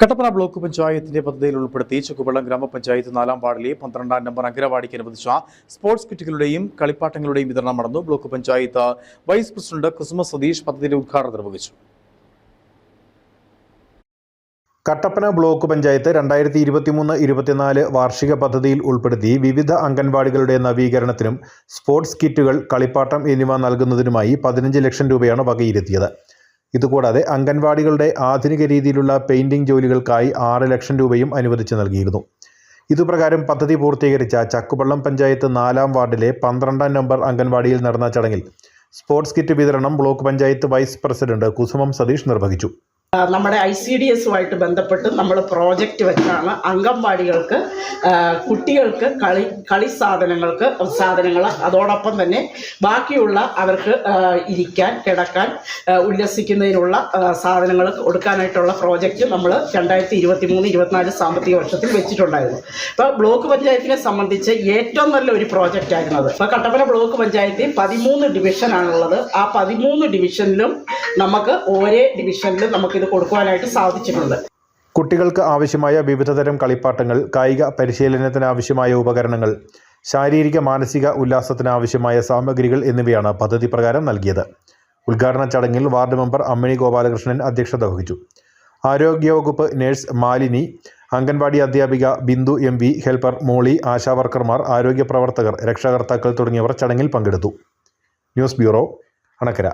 Kattappana block പഞ്ചായത്തിന്റെ പദ്ധതിയിൽ ഉൾപ്പെടുത്തി ചുക്കുവെള്ളം ഗ്രാമപഞ്ചായത്ത് നാലാം വാർഡിലെ പന്ത്രണ്ടാം നമ്പർ അങ്കരവാടിക്ക് അനുവദിച്ച സ്പോർട്സ് കിറ്റുകളുടെയും കളിപ്പാട്ടങ്ങളുടെയും വിതരണം നടന്നു. Block panchayat vice president Christmas Satheesh പദ്ധതിയുടെ ഉദ്ഘാടനം നിർവഹിച്ചു. കട്ടപ്പന ബ്ലോക്ക് പഞ്ചായത്ത് രണ്ടായിരത്തി ഇരുപത്തിമൂന്ന് ഇരുപത്തിനാല് വാർഷിക പദ്ധതിയിൽ ഉൾപ്പെടുത്തി വിവിധ അംഗൻവാടികളുടെ നവീകരണത്തിനും സ്പോർട്സ് കിറ്റുകൾ കളിപ്പാട്ടം എന്നിവ നൽകുന്നതിനുമായി പതിനഞ്ച് ലക്ഷം രൂപയാണ് വകയിരുത്തിയത്. ഇതുകൂടാതെ അംഗൻവാടികളുടെ ആധുനിക രീതിയിലുള്ള പെയിന്റിംഗ് ജോലികൾക്കായി ആറ് ലക്ഷം രൂപയും അനുവദിച്ചു നൽകിയിരുന്നു. ഇതുപ്രകാരം പദ്ധതി പൂർത്തീകരിച്ച ചക്കുപള്ളം പഞ്ചായത്ത് നാലാം വാർഡിലെ പന്ത്രണ്ടാം നമ്പർ അംഗൻവാടിയിൽ നടന്ന ചടങ്ങിൽ സ്പോർട്സ് കിറ്റ് വിതരണം block panchayat vice president Kusumam Satheesh നിർവഹിച്ചു. നമ്മുടെ ഐ സി ഡി എസുമായിട്ട് ബന്ധപ്പെട്ട് നമ്മൾ പ്രോജക്റ്റ് വെച്ചാണ് അംഗൻവാടികൾക്ക് കുട്ടികൾക്ക് കളി കളി സാധനങ്ങൾക്ക് സാധനങ്ങൾ അതോടൊപ്പം തന്നെ ബാക്കിയുള്ള അവർക്ക് ഇരിക്കാൻ കിടക്കാൻ ഉല്ലസിക്കുന്നതിനുള്ള സാധനങ്ങൾ കൊടുക്കാനായിട്ടുള്ള പ്രോജക്റ്റ് നമ്മൾ രണ്ടായിരത്തി ഇരുപത്തി മൂന്ന് ഇരുപത്തിനാല് സാമ്പത്തിക വർഷത്തിൽ വെച്ചിട്ടുണ്ടായിരുന്നു. അപ്പോൾ ബ്ലോക്ക് പഞ്ചായത്തിനെ സംബന്ധിച്ച് ഏറ്റവും നല്ല ഒരു പ്രോജക്റ്റ് ആയിരുന്നു അത് ഇപ്പോൾ കട്ടപ്പന ബ്ലോക്ക് പഞ്ചായത്തിൽ പതിമൂന്ന് ഡിവിഷനാണുള്ളത്. ആ പതിമൂന്ന് ഡിവിഷനിലും നമുക്ക് ഒരേ ഡിവിഷനിലും നമുക്കിത് കൊടുക്കുവാനായിട്ട് സാധിച്ചിട്ടുണ്ട്. കുട്ടികൾക്ക് ആവശ്യമായ വിവിധതരം കളിപ്പാട്ടങ്ങൾ കായിക പരിശീലനത്തിന് ആവശ്യമായ ഉപകരണങ്ങൾ ശാരീരിക മാനസിക ഉല്ലാസത്തിന് ആവശ്യമായ സാമഗ്രികൾ എന്നിവയാണ് പദ്ധതി പ്രകാരം നൽകിയത്. ഉദ്ഘാടന ചടങ്ങിൽ വാർഡ് മെമ്പർ അമ്മിണി ഗോപാലകൃഷ്ണൻ അധ്യക്ഷത വഹിച്ചു. ആരോഗ്യവകുപ്പ് നഴ്സ് മാലിനി അംഗൻവാടി അധ്യാപിക Bindu M V helper Molly ആശാവർക്കർമാർ ആരോഗ്യ പ്രവർത്തകർ രക്ഷകർത്താക്കൾ തുടങ്ങിയവർ ചടങ്ങിൽ പങ്കെടുത്തു. News bureau Anakkara.